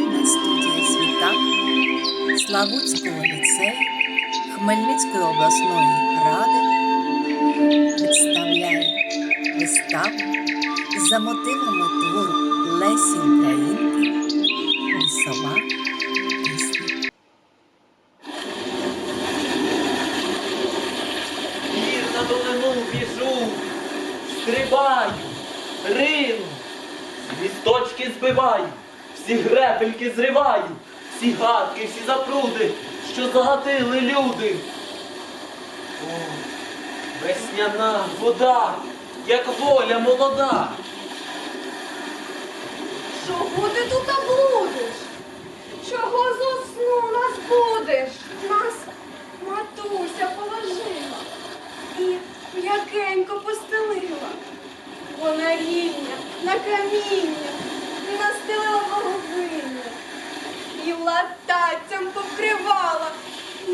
Театральна студія світак Славутського ліцею Хмельницької обласної ради представляє виставу за мотивами твору Лесі Українки Лісова пісня. Вір на долину біжу, стрибаю, рину, місточки збиваю, всі гребельки зриваю, всі гадки, всі запруди, що загатили люди. О, весняна вода, як воля молода. Чого ти тут блудиш? Чого зосну нас будеш? Нас матуся положила і м'якенько постелила. Вона рівня на каміння настелила боговиня латацям покривала. І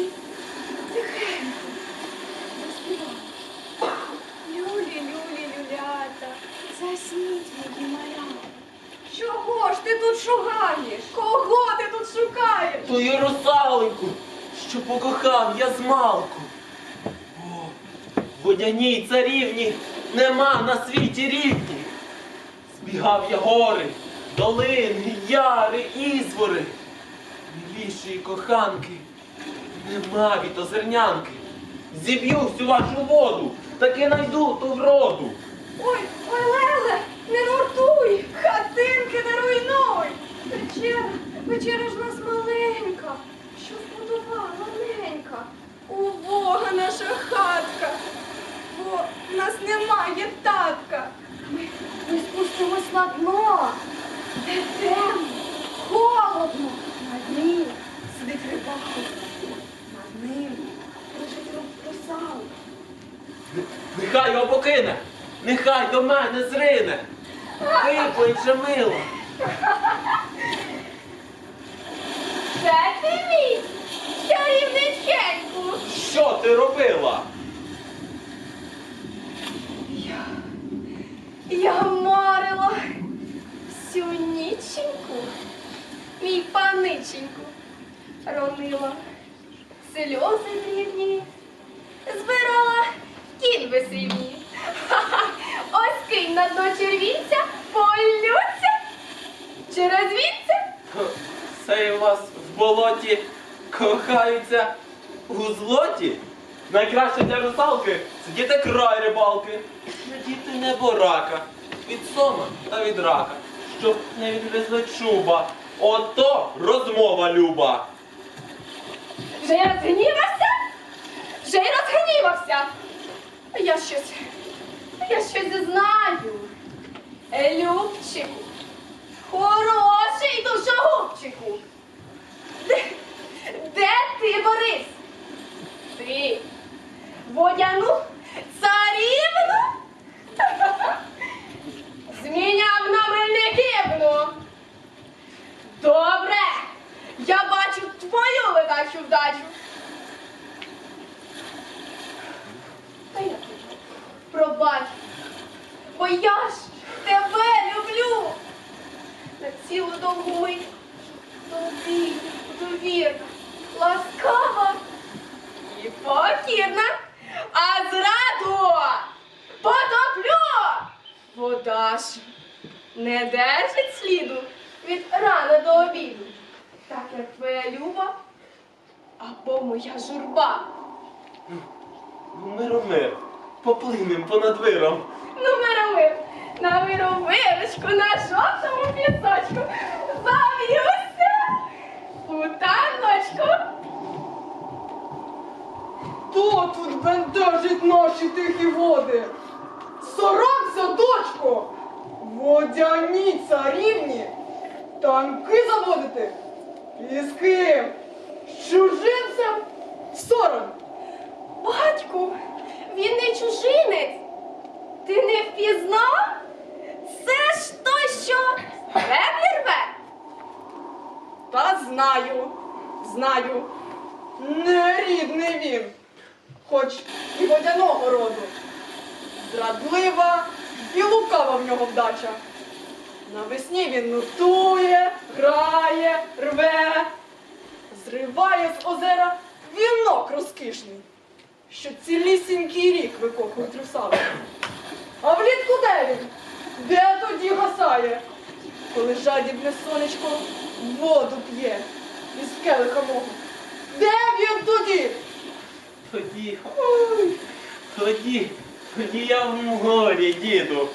тихенько заспівала. Люлі, люлі, люлята, засніть мої малята. Чого ж ти тут шугаєш? Кого ти тут шукаєш? Тую русалоньку, що покохав я змалку. О, водяній царівні нема на світі рівні. Збігав я гори, долини, яри, ізвори. Милішої коханки нема від озернянки. Зіб'ю всю вашу воду, таки найду ту вроду. Ой, ой, Леле, не нуртуй, хатинки не руйнуй. Вечера, вечера ж нас маленька, що збудувала ненька. Убога наша хатка, бо в нас немає татка. Ми, ми спустимось на дно, де темно, холодно. Ним сидить рибак, над ним лежить ру- русалка. Нехай його покине, нехай до мене зрине. Виплить же мило. Це ти мій, чарівниченьку. Що ти робила? Я, я марила всю ніченьку, мій паниченьку, ронила сльози дрібні, збирала кіньби сивні. Ха-ха, Ось кинь на дно червінця, полються через вінця. Це у вас в болоті кохаються у злоті? Найкраще для русалки сидіти край рибалки, сидіти небо рака, від сома та від рака, щоб не відвезли чуба. Ото розмова люба. Вже й розгнівався? Вже й розгнівався. Я щось, я щось знаю. Е, Любчику, хороший душогубчику. Де, де ти, Борис? Ти водяну царівну? Зміняв на Мельниківну. Добре, я бачу твою ледачу вдачу. Та я тобі пробач, бо я ж тебе люблю. На цілу довгу мить тобі довірна, ласкава і покірна, а зраду потоплю. Вода ж не держить сліду від рани до обіду, так як твоя люба або моя журба. Ну, Миромир, поплинем понад виром. Ну, миромир, на мировирочку, на жовтому пісочку, зав'юся у таночку. Хто тут бентежить наші тихі води? Соромся, дочко! Водяні царівні! Танки заводити? І з ким? З чужинцем? Сором! Батьку, він не чужинець. Ти не впізнав? Це ж той, що греблі рве. Та знаю, знаю. Не рідний він, хоч і водяного роду. Зрадлива і лукава в нього вдача. Навесні він нутує, грає, рве, зриває з озера вінок розкішний, що цілісінький рік викопують русалки. А влітку де він? Де тоді гасає? Коли жадібне сонечко воду п'є із келиха мого. Де він тоді? Тоді, тоді, тоді я в морі, діду.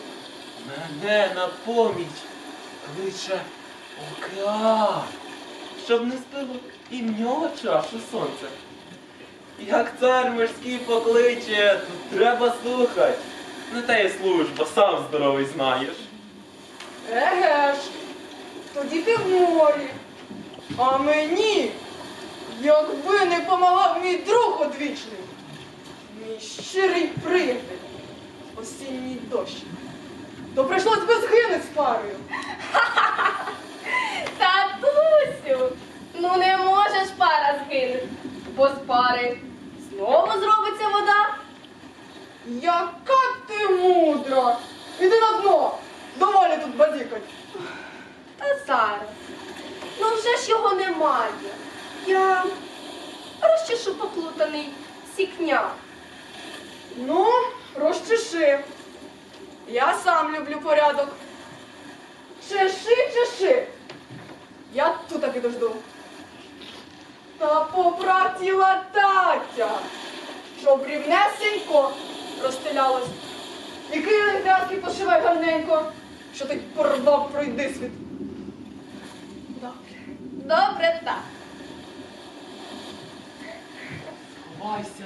Мене на поміч кличе океан, щоб не спило і в нього чашу сонця. Як цар морський покличе, то треба слухать. Не те й служба, сам здоровий знаєш. Еге ж, тоді ти в морі. А мені, якби не помагав мій друг одвічний, мій щирий приятель, осінній дощ, то прийшлось би згинуть з парою. Татусю, ну не можеш пара згинути, бо з пари вода. Яка ти мудра! Іди на дно! Доволі тут базікать. Та зараз. Ну вже ж його немає. Я розчешу поплутаний сікняк. Ну, розчеши. Я сам люблю порядок. Чеши, чеши. Я тут так дожду. Та поправ тіла татя, щоб рівнесенько розстелялось. І килим грязки пошивай гарненько, що ти порвав пройди світ. Добре. Добре так. Ховайся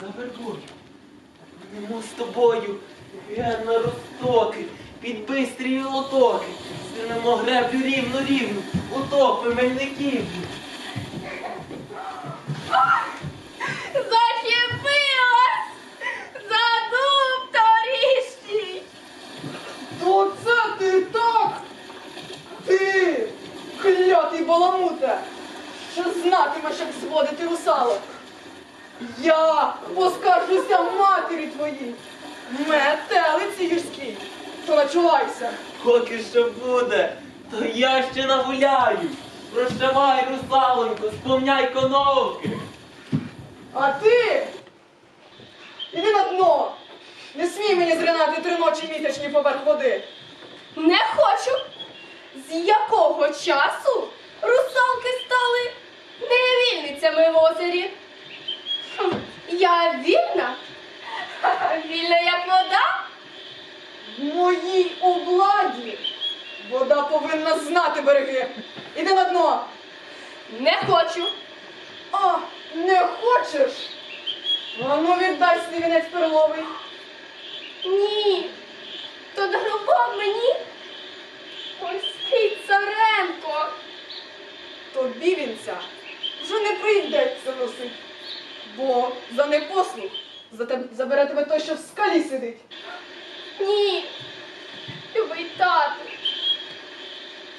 за вербою. Йдемо з тобою на розтоки, під бистрі лотоки. Стинемо греблю рівно рівно, утопи мельників. Зачепилась за дуб торішній. То це ти так? Ти, клятий баламуте, що знатимеш, як зводити русалок. Я поскаржуся матері твоїй, метелиці гірській, то начувайся. Поки що буде, то я ще нагуляю. Прощавай, русалонько, спомняй коновки. А ти іди на дно. Не смій мені зринати три ночі місячні поверх води. Не хочу. З якого часу русалки стали невільницями в озері? Хм, Я вільна? Вільна як вода? В моїй обладі вода повинна знати береги. Іди на дно. Не хочу. А, не хочеш? А ну віддай свій вінець перловий. Ні. То дарував мені польський царенко. Тобі вінця вже не прийдеться носить, бо за непослух забере тебе той, що в скалі сидить. Ні. Любий тату.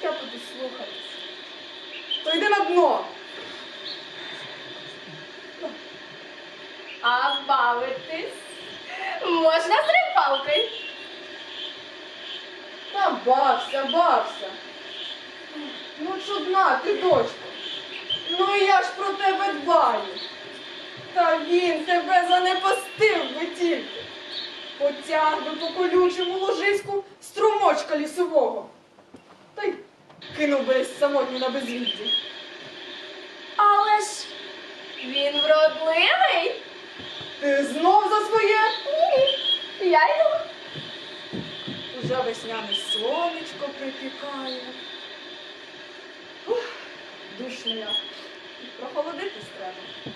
Я буду слухатись. То йди на дно. А бавитись можна з рибалкою. Та бався, бався. Ну, чудна ти, дочко. Ну ж про тебе дбаю. Та він тебе занепастив би тільки. Потяг би по колючому ложиську струмочка лісового. Та й кинув би самотню на безвідді. Але ж він вродливий. Ти знов за своє? Ні, я йду. Уже весняне сонечко припікає. Ух, як. Прохолодитись треба.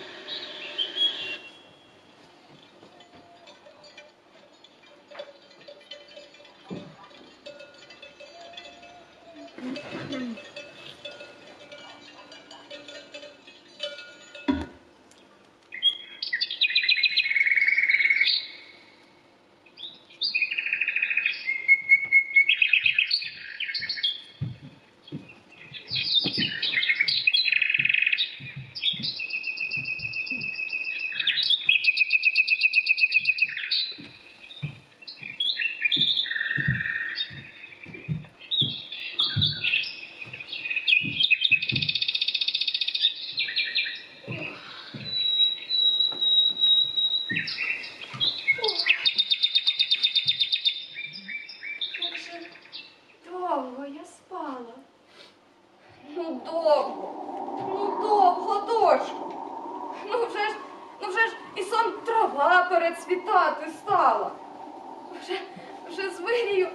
Довго я спала. Ну довго, ну довго, дочку. Ну вже ж, ну вже ж і сон трава перецвітати стала. Вже, вже з вирію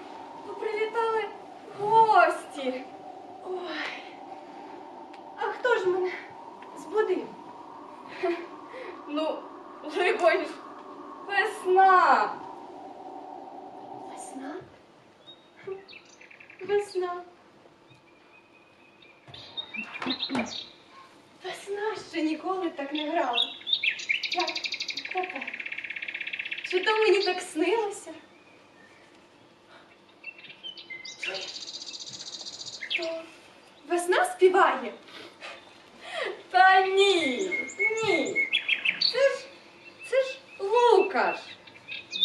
поприлітали гості. Ой. А хто ж мене збудив? Ну, либо ж весна. Весна. Весна ще ніколи так не грала. Як тепер? Чи то мені так снилося? То весна співає? Та ні, ні. Це ж, це ж Лукаш.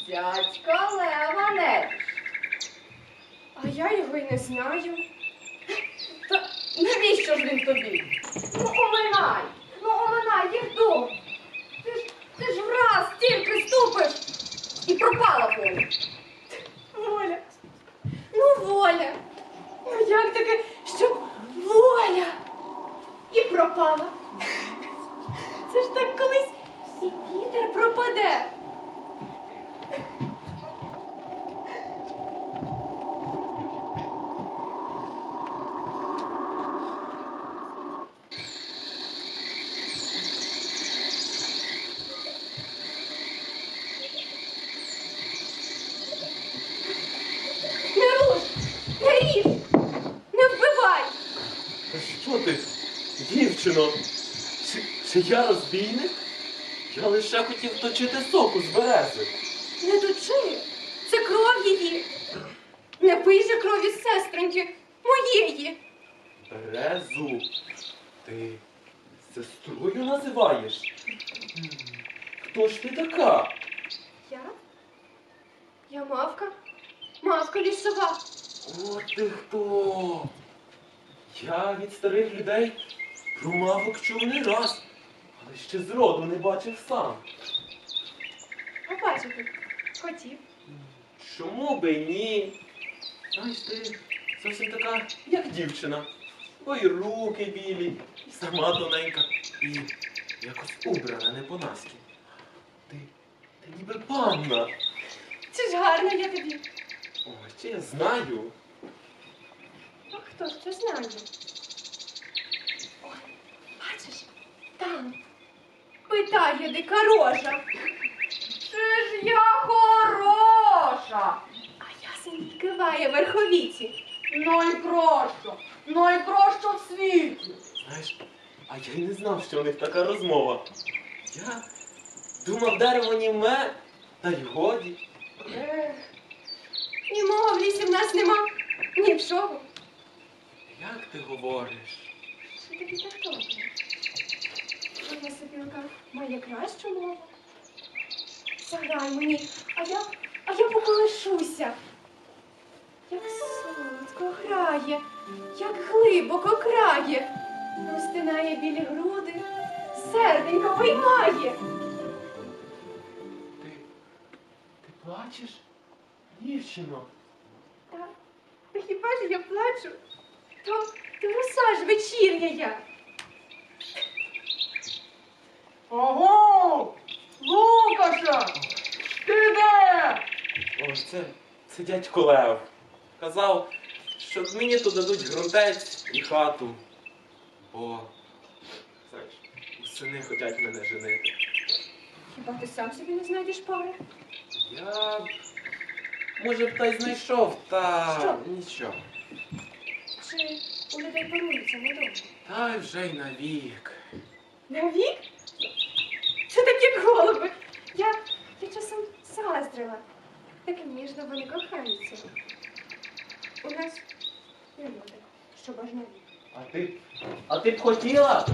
Дядька Лева Невич. А я його й не знаю. Та навіщо ж він тобі? Ну, оминай, ну оминай, їх дом. Ти ж, ти ж враз тільки ступиш і пропала воля. Воля. Ну, воля. Ну як таке, щоб воля і пропала? Це ж так колись і вітер пропаде. Не руш, не ріж, не вбивай. Та що ти, дівчино? Чи, чи я розбійник? Я лише хотів точити соку з берези. Не точи, це кров її. Не пий же крові сестреньки моєї. Березу. Ти сестрою називаєш? Хто ж ти така? Я? Я мавка? Мавка лісова. О, ти хто? Я від старих людей про мавок чув не раз, ще зроду не бачив сам. А бачити, хотів. Чому би ні? Знаєш, ти зовсім така, як дівчина. Ой, руки білі, і сама тоненька, і якось убрана не по-наськи. Ти, ти ніби панна. Чи ж гарна я тобі? Ой, чи я знаю. А хто ж це знає? Питає дика рожа. Чи ж я хороша? А ясень киває верховіці. Найкраща, найкраща в світі. Знаєш, а я й не знав, що у них така розмова. Я думав, дерево німе, та й годі. Ех, німого в лісі в нас нема. Нічого. Як ти говориш? Що тобі так добре? Твоя сопілка має кращу мову. Заграй мені, а я, а я поколишуся. Як солодко грає, як глибоко крає, розтинає білі груди, серденько виймає. Ти. Ти плачеш? Дівчино. Та, та хіба ж я плачу? То, то роса ж вечірня я. Ого! Лукаша! Ти де? О, це, це дядько Лев. Казав, що мені тут дадуть грунтець і хату. Бо, знаєш, сини хочуть мене женити. Хіба ти сам собі не знайдеш пари? Я б, може б та й знайшов, та Що? нічого. Чи у людей парується недовго? Та й вже й навік. Навік? Це як голуби. Я, я часом заздрила. Так ніжно вони кохаються. У нас не буде, щоб аж. А ти, а ти б хотіла?